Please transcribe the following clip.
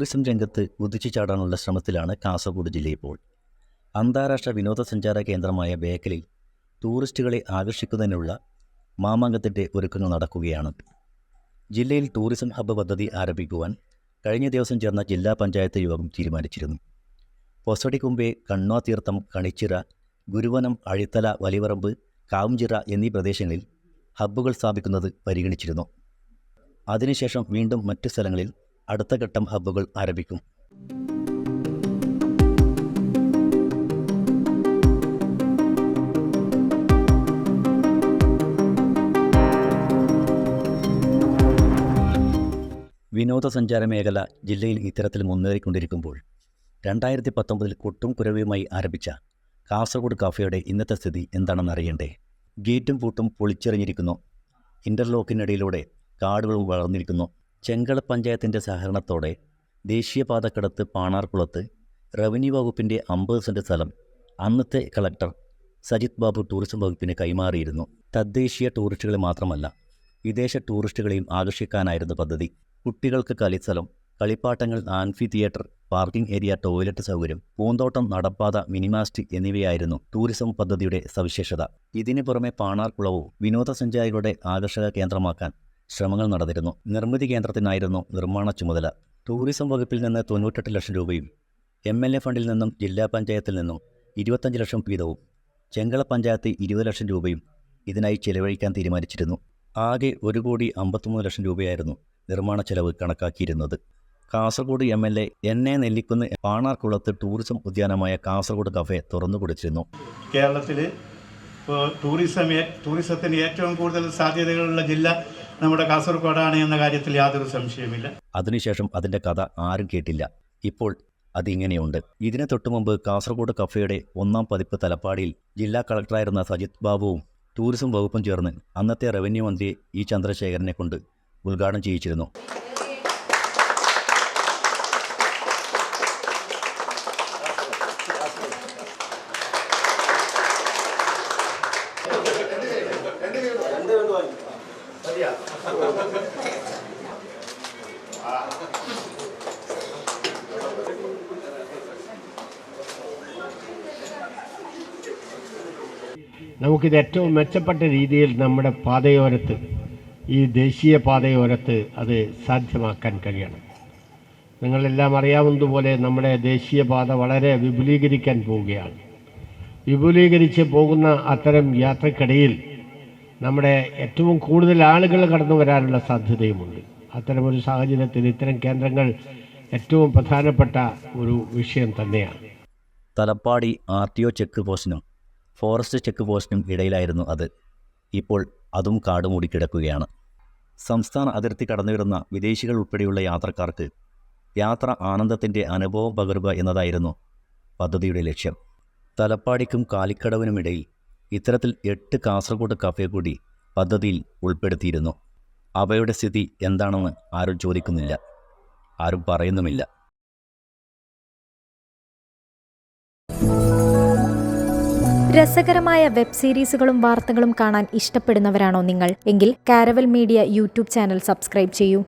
Tourism രംഗത്ത് കുതിച്ചു ചാടാനുള്ള ശ്രമത്തിലാണ് കാസർഗോഡ് ജില്ല ഇപ്പോൾ. അന്താരാഷ്ട്ര വിനോദസഞ്ചാര കേന്ദ്രമായ ബേക്കലിൽ ടൂറിസ്റ്റുകളെ ആകർഷിക്കുന്നതിനുള്ള മാമാങ്കത്തിന്റെ ഒരുക്കങ്ങൾ നടക്കുകയാണ്. ജില്ലയിൽ ടൂറിസം ഹബ്ബ് പദ്ധതി ആരംഭിക്കുവാൻ കഴിഞ്ഞ ദിവസം ചേർന്ന ജില്ലാ പഞ്ചായത്ത് യോഗം തീരുമാനിച്ചിരുന്നു. പൊസടിക്കുമ്പെ കണ്ണാതീർത്ഥം കണിച്ചിറ ഗുരുവനം അഴിത്തല വലിവറമ്പ് കാവുംചിറ എന്നീ പ്രദേശങ്ങളിൽ ഹബ്ബുകൾ സ്ഥാപിക്കുന്നത് പരിഗണിച്ചിരുന്നു. അതിനുശേഷം വീണ്ടും മറ്റു സ്ഥലങ്ങളിൽ അടുത്ത ഘട്ടം ഹബ്ബുകൾ ആരംഭിക്കും. വിനോദസഞ്ചാര മേഖല ജില്ലയിൽ ഇത്തരത്തിൽ മുന്നേറിക്കൊണ്ടിരിക്കുമ്പോൾ രണ്ടായിരത്തി പത്തൊമ്പതിൽ കൊട്ടും കുരവിയുമായി ആരംഭിച്ച കാസർഗോഡ് കാഫയുടെ ഇന്നത്തെ സ്ഥിതി എന്താണെന്ന് അറിയണ്ടേ? ഗേറ്റും പൂട്ടും പൊളിച്ചെറിഞ്ഞിരിക്കുന്നു. ഇന്റർലോക്കിനിടയിലൂടെ കാടുകളും വളർന്നിരിക്കുന്നു. ചെങ്കള പഞ്ചായത്തിന്റെ സഹകരണത്തോടെ ദേശീയപാതക്കടത്ത് പാണാർകുളത്ത് റവന്യൂ വകുപ്പിന്റെ അമ്പത് സെന്റ് സ്ഥലം അന്നത്തെ കളക്ടർ സജിത് ബാബു ടൂറിസം വകുപ്പിന് കൈമാറിയിരുന്നു. തദ്ദേശീയ ടൂറിസ്റ്റുകളെ മാത്രമല്ല വിദേശ ടൂറിസ്റ്റുകളെയും ആകർഷിക്കാനായിരുന്നു പദ്ധതി. കുട്ടികൾക്ക് കളിസ്ഥലം കളിപ്പാട്ടങ്ങൾ amphitheatre parking area toilet സൗകര്യം പൂന്തോട്ടം നടപ്പാത മിനിമാസ്റ്റ് എന്നിവയായിരുന്നു ടൂറിസം പദ്ധതിയുടെ സവിശേഷത. ഇതിനു പുറമെ പാണാർകുളവും വിനോദസഞ്ചാരികളുടെ ആകർഷക കേന്ദ്രമാക്കാൻ ശ്രമങ്ങൾ നടന്നിരുന്നു. നിർമ്മിതി കേന്ദ്രത്തിനായിരുന്നു നിർമ്മാണ ചുമതല. ടൂറിസം വകുപ്പിൽ നിന്ന് തൊണ്ണൂറ്റെട്ട് ലക്ഷം രൂപയും എം എൽ എ ഫണ്ടിൽ നിന്നും ജില്ലാ പഞ്ചായത്തിൽ നിന്നും ഇരുപത്തഞ്ച് ലക്ഷം വീതവും ചെങ്കള പഞ്ചായത്ത് ഇരുപത് ലക്ഷം രൂപയും ഇതിനായി ചെലവഴിക്കാൻ തീരുമാനിച്ചിരുന്നു. ആകെ ഒരു കോടി അമ്പത്തിമൂന്ന് ലക്ഷം രൂപയായിരുന്നു നിർമ്മാണ ചെലവ് കണക്കാക്കിയിരുന്നത്. Kasaragod M L A N A Nellikkunnu പാണാർക്കുളത്ത് tourism ഉദ്യാനമായ കാസർഗോഡ് കഫേ തുറന്നു കൊടുത്തിരുന്നു. കേരളത്തിൽ ഇപ്പോൾ ടൂറിസം ടൂറിസത്തിന് ഏറ്റവും കൂടുതൽ സാധ്യതകളുള്ള ജില്ല നമ്മുടെ കാസർഗോഡാണ് എന്ന കാര്യത്തിൽ യാതൊരു സംശയമില്ല അതിനുശേഷം അതിന്റെ കഥ ആരും കേട്ടില്ല. ഇപ്പോൾ അതിങ്ങനെയുണ്ട്. ഇതിന് തൊട്ടുമുമ്പ് കാസർഗോഡ് കഫേയുടെ ഒന്നാം പതിപ്പ് തലപ്പാടിയിൽ ജില്ലാ കളക്ടറായിരുന്ന സജിത് ബാബുവും ടൂറിസം വകുപ്പും ചേർന്ന് അന്നത്തെ റവന്യൂ മന്ത്രി ഇ ചന്ദ്രശേഖരനെ കൊണ്ട് ഉദ്ഘാടനം ചെയ്യിച്ചിരുന്നു. നമുക്കിത് ഏറ്റവും മെച്ചപ്പെട്ട രീതിയിൽ നമ്മുടെ പാതയോരത്ത് ഈ ദേശീയ പാതയോരത്ത് അത് സാധ്യമാക്കാൻ കഴിയണം. നിങ്ങളെല്ലാം അറിയാവുന്നതുപോലെ നമ്മുടെ ദേശീയ പാത വളരെ വിപുലീകരിക്കാൻ പോവുകയാണ്. വിപുലീകരിച്ച് പോകുന്ന അത്തരം യാത്രക്കിടയിൽ നമ്മുടെ ഏറ്റവും കൂടുതൽ ആളുകൾ കടന്നു വരാനുള്ള സാധ്യതയുമുണ്ട്. അത്തരമൊരു സാഹചര്യത്തിൽ ഇത്തരം കേന്ദ്രങ്ങൾ ഏറ്റവും പ്രധാനപ്പെട്ട ഒരു വിഷയം തന്നെയാണ്. Thalappady R T O check പോസ്റ്റിനും forest check പോസ്റ്റിനും ഇടയിലായിരുന്നു അത്. ഇപ്പോൾ അതും കാട് മൂടിക്കിടക്കുകയാണ് സംസ്ഥാന അതിർത്തി കടന്നുവരുന്ന വിദേശികൾ ഉൾപ്പെടെയുള്ള യാത്രക്കാർക്ക് യാത്ര ആനന്ദത്തിന്റെ അനുഭവം പകരുക എന്നതായിരുന്നു പദ്ധതിയുടെ ലക്ഷ്യം. തലപ്പാടിക്കും കാലിക്കടവിനുമിടയിൽ ഇത്തരത്തിൽ എട്ട് കാസർഗോഡ് കഫേ കൂടി പദ്ധതിയിൽ ഉൾപ്പെടുത്തിയിരുന്നു. അവയുടെ സ്ഥിതി എന്താണെന്ന് ആരും ചോദിക്കുന്നില്ല. ആരും പറയുന്നുമില്ല. രസകരമായ വെബ് സീരീസുകളും വാർത്തകളും കാണാൻ ഇഷ്ടപ്പെടുന്നവരാണോ നിങ്ങൾ? എങ്കിൽ Caravel media YouTube channel subscribe ചെയ്യൂ.